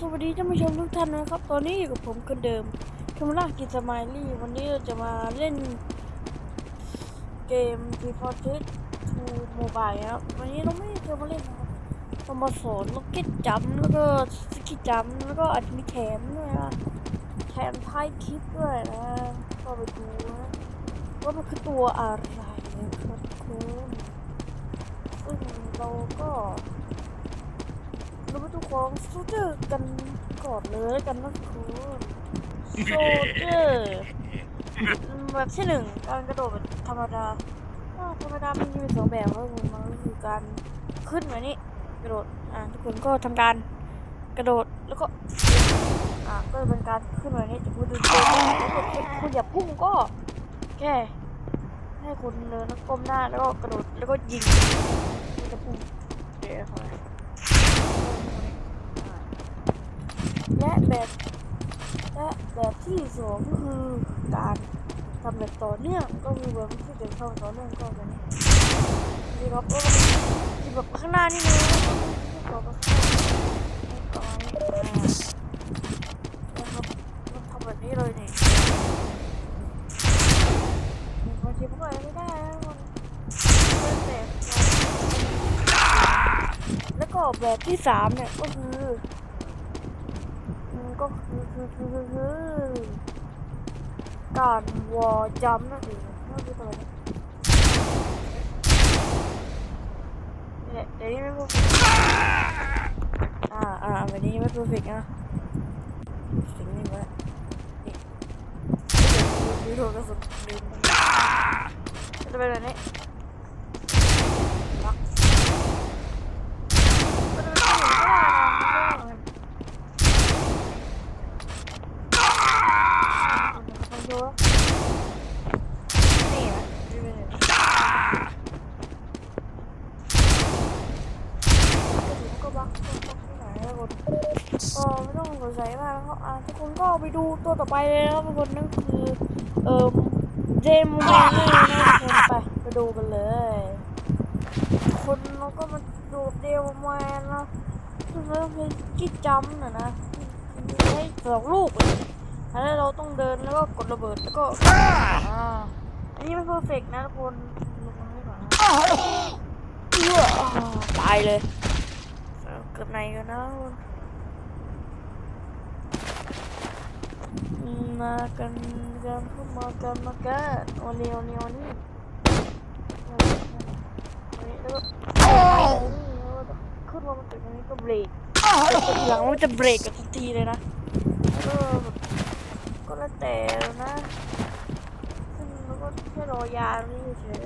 สวัสดีท่านผู้ชมทุกท่านนะครับ ตอนนี้อยู่กับผมคนเดิมคามารากิจสมายลี่วันนี้เราจะมาเล่นเกม t ีฟอร์เทสทูโมบายครับ วันนี้เราไม่จะมาเล่นนะครับเรามาสอนล็อกเก็ตจัมแล้วก็สกิจจัมแล้วก็อาจจะมีแถมด้วยนะแถมท้ายคลิปด้วยนะก็ไปดูนะว่ามันคือตัวอะไรนะครับคุณซึ่งเราก็ เรามาดูของโซเจอร์กันก่อนเลยกันนะคุณโซเจอร์แบบที่หนึ่งการกระโดดแบบธรรมดาธรรมดามันมีสองแบบก็คือมันก็คือการขึ้นแบบนี้กระโดดอ่าทุกคนก็ทำการกระโดดแล้วก็อ่าก็เป็นการขึ้นแบบนี้แต่คุณดูตัวแล้วก็คุณอย่าพุ่งก็แค่ให้คุณเดินแล้วก้มหน้าแล้วก็กระโดดแล้วก็ยิงจะพุ่งเดี๋ยวเขาไป และแบบและแบบที่สองก็คือการทำแบบต่อเนื่องก็คือแบบที่จะเข้าต่อเนื่องก็แบบนี้ดีครับก็คือแบบข้างหน้านี่เลยต่อไปต่อนะครับมันทำแบบนี้เลยนี่บางทีมันก็ไม่ได้นะมันเป็นแบบแล้วก็แบบที่สามเนี่ยก็คือ ก็คือคือคือคือการวอลจัมนั่นเองนั่นคือตัวนี้เนี่ยเดี๋ยวนี้ไม่พูดอ่าอ่าแบบนี้ไม่พอร์เฟกนะสิ่งนี้มานี่ดูดูกระสุนลืมจะเป็นแบบนี้ล็อกมันเป็นแบบนี้ก็ได้นะ ลองดูนี่นะดูไปเลยก็บล็อกก็บล็อกที่ไหนแล้วคนก็ไม่ต้ อยมากแล้วก็ทุกคนก็ไปดูตัวต่อไปเลยนะครับทุกคนนั่นคือเอ่อเจมส์แมนนี่นะทุกคนไปไปดูกันเลย คนเราก็มาดูเดวแมนนะคือเรื่ออกิ๊จัมน่ะนะให้สองลูกเลยอันนี้เราต้องเดินแล้วก็กดระเบิดแล้วก็อ่าอันนี้ไม่เพอร์เฟกนะทุกคนลงมาไม่ก่อนนะตายเลยเอาเกือบในกันนะทุกคน มากันกันเข้ามากันมากันโอนี้โอนี้โอนี้โอนี้แล้วก็ขึ้นมาตึกตรงนี้ก็เบรกหลังมันจะเบรกกับทันทีเลยนะก็แล้วแต่นะซึ่งมันก็แค่รอยานี่เฉย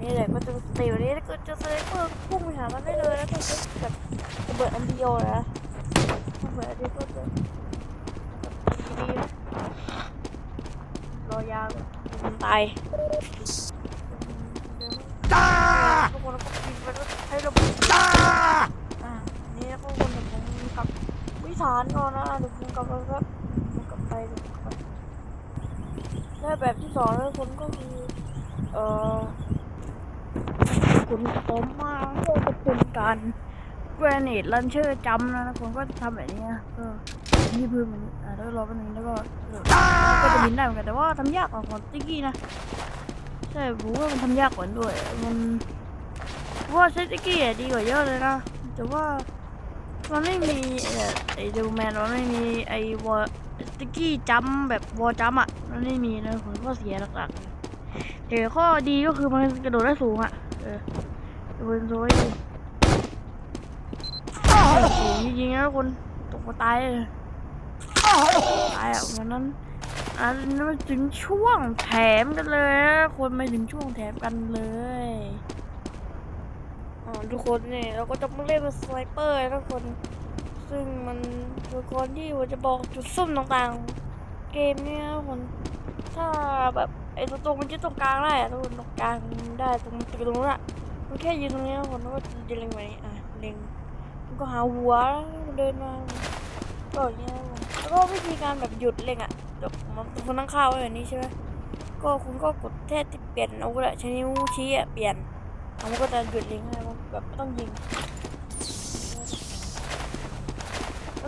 นี่แหละก็จะสเตลนี้แล้วก็จะสไลเปอร์พุ่งไปหามันได้เลยแล้วก็แบบระเบิดอันเดียวนะระเบิดอันเดียวก็จะ นะรอยาแบบมันตายทุกคนก็บินไปแล้วใช้ระเบิดอ่านี่แล้วก็คนแบบผมกับวิสานก่อนนะเดี๋ยวผมกลับไปครับมันกลับไปเลยกลับไปและแบบที่สองแล้วคนก็คือเอ่อคุณผมมาก็จะเป็นการแกรเนตลันเชอร์จำนะคนก็ทำแบบนี้นะก็ ยี่พื้นแบบนี้อะแล้วรอแป๊บนึงแล้วก็ก็จะบินได้เหมือนกันแต่ว่าทำยากกว่าของติ๊กกี้นะใช่ผมว่ามันทำยากกว่าด้วย มันว่าใช้ติ๊กกี้ดีกว่าเยอะเลยนะแต่ว่ามันไม่มีไอ้ดูแมนมันไม่มีไอ้วอลติ๊กกี้จัมแบบวอลจัมอะมันไม่มีนะผลข้อเสียหลักๆแต่ข้อดีก็คือมันกระโดดได้สูงอะเออดูเป็นโซ่ดีสูงจริงๆนะคนตกมาตายเลย ตายอะวันนั้นอันนั้นมันถึงช่วงแถมกันเลยนะคนมาถึงช่วงแถมกันเลยอ่าทุกคนเนี่ยเราก็จะมาเล่นเป็นสไนเปอร์นะทุกคน ซึ่งมันคือคนที่ผมจะบอกจุดซุ่มต่างๆ เกมเนี้ยทุกคนถ้าแบบไอ้ตัวตรงมันจะตรงกลางได้อะทุกคนตรงกลางได้ตรงตรงนู้นอะมันแค่ยืนตรงนี้ทุกคนแล้วก็จะเล็งไปอะเล็งมันก็หาหัวเดินมาก็อย่างเงี้ย แล้วก็วิธีการแบบหยุดเลงอะเดี๋ยวมันคุณตั้งค่าไว้แบบนี้ใช่ไหมก็คุณก็กดแท่ที่เปลี่ยนอาก็ได้ใช้นิ้วชี้อะเปลี่ยนมันก็จะหยุดลิงให้แบบไม่ต้องยิง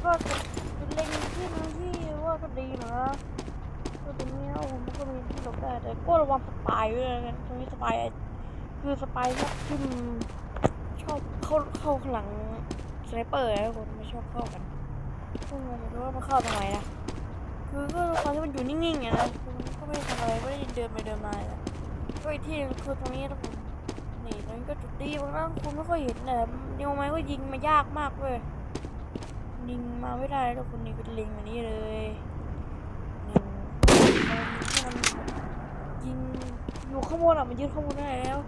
ก็จะเป็เล็งที่นึงที่ว่าก็ดีนะก็ตรงนี้นะผมก็มีที่หลบได้แต่ก็ระวังสปายด้วยนะตรงนี้สปายคือสปายชอบขึ้นชอบเข้าเข้าข้างหลังสไนเปอร์นะคนไม่ชอบเข้ากัน ซึ่งเราจะรู้ว่ามันเข้าตรงไหนนะ คือก็ตอนที่มันอยู่นิ่งๆอย่างนะคือมันก็ไม่ได้ทำอะไรไม่ได้เดินไปเดินมาเลยก็อีกที่นึงคือตรงนี้นะผมนี่ตรงนี้ก็จุดดีบางครั้งคุณไม่ค่อยเห็นแต่เดียวไม้ก็ยิงมายากมากเลยยิงมาไม่ได้แล้วคนนี้เป็นลิงแบบนี้เลยหนึ่งที่มันยิงอยู่ข้างบนอะมันยืนข้างบนได้แล้ว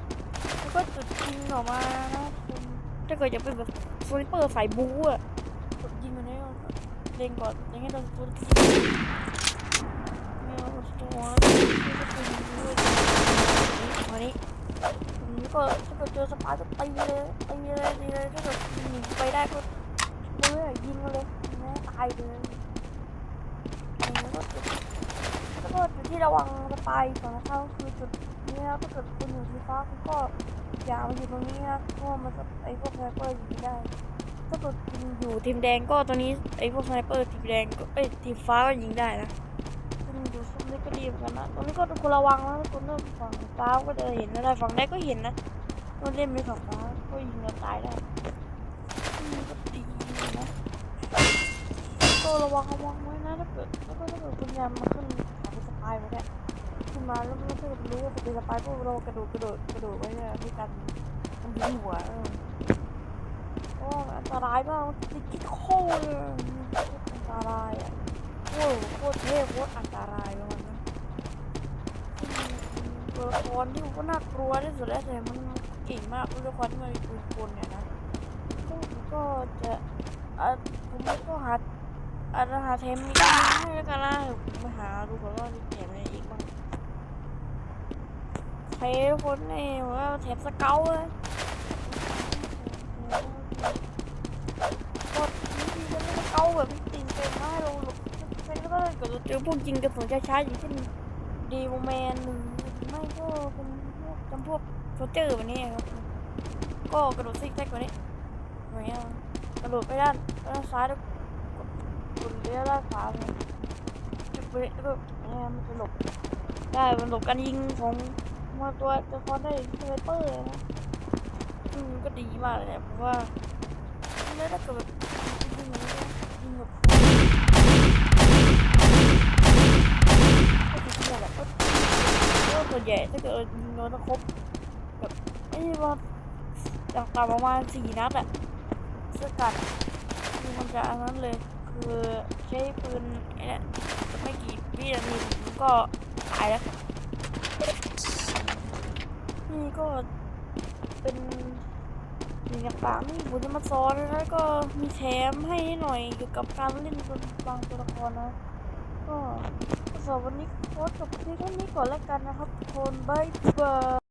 แล้วก็จุดยิงออกมานะคุณถ้าเกิดจะเป็นแบบสไนเปอร์สายบู๊อะกดยิงมันได้ก็ เล็งก่อนอย่างเงี้ยเราตัวที่เนี่ยเราตัวแล้วก็ถ้าเกิดเจอสปาร์จะตีเลยตีเลยตีเลยถ้าเกิดหนีไปได้ก็เลยยิงมาเลยแม่ตายเลยแล้วก็จุดแล้วก็จุดที่ระวังจะไปของเขาคือจุดนี้นะถ้าเกิดคุณอยู่ที่ฟ้าคุณก็อย่ามาอยู่ตรงนี้นะเพราะมันจะไอ้พวกสไนเปอร์ยิงได้ ถ้าเกิดคุณอยู่ทีมแดงก็ตอนนี้ไอ้พวกสไนเปอร์ทีมแดงก็เอ้ยทีมฟ้าก็ยิงได้นะคุณอยู่ซุ้มนี้ก็ดีเหมือนกันนะตรงนี้ก็ต้องคุณระวังนะคุณเริ่มฝั่งฟ้าก็จะเห็นไม่ได้ฝั่งแดงก็เห็นนะต้องเล่นไม่ฝั่งฟ้าก็ยิงเราตายได้ก็ดีนะก็ระวังระวังไว้นะถ้าเกิดแล้วก็ถ้าเกิดคุณยามมาขึ้นขาเป็นสปายไว้เนี่ยขึ้นมาแล้วไม่ใช่รู้ว่าเป็นสปายพวกเรากระโดดกระโดดกระโดดไว้เนี่ยที่กันมันยิงหัวเออ อันตรายมากมันติดที่โคตรเลยอันตรายอะโคตรโคตรเท่โคตรอันตรายมาณนั้นอืมตัวละครที่มันก็น่ากลัวที่สุดแล้วแต่มันเก่งมากตัวละครที่มันมีปืนกลเนี่ยนะซึ่งก็จะอะผมก็หาอาจจะหาเทมอีกอันให้แล้วกันนะผมไปหาดูก่อนว่ามีเทมอะไรอีกบ้างใครคนนี่ว่าเทมสเกลเลยกดวิธีจะไม่สเกลแบบติ่งเต็มมาให้เราหลบเป็น ก็ได้เกิดเราเจอพวกยิงกระสุนช้าๆอย่างเช่นดีโมแมนหรือไม่ก็เป็นพวกจำพวกโซเจอร์แบบนี้ครับ ก็กระโดดซิกแซกกว่านี้อย่างเงี้ยกระโดดไปด้านด้านซ้ายแล้วคุณเลี้ยวด้านขวาเลยจุดเบรกก็เนี่ยมันจะหลบได้มันหลบการยิงของมาตัวตัวคอนได้สไนเปอร์เลยนะอืมก็ดีมากเลยเนี่ยเพราะว่าแล้วถ้าเกิดแบบยิงอย่างนี้นะยิงแบบก็ดีแหละก็ก็ส่วนใหญ่ถ้าเกิดยิงโดนตะครบแบบไม่ใช่ว่าอย่างต่ำประมาณสี่นัดอะสกัดคือมันจะอันนั้นเลย คือใช้ปืนไอ้เนี่ยไม่กี่วินาทีมันก็ตายแล้ว นี่ก็เป็นสิ่งต่างๆที่ผมจะมาสอนแล้วก็มีแถมให้หน่อยเกี่ยวกับการเล่นบางตัวละครนะ ก็สำหรับวันนี้โค้ดจบที่เท่านี้ก่อนแล้วกันนะครับทุกคนบายบาย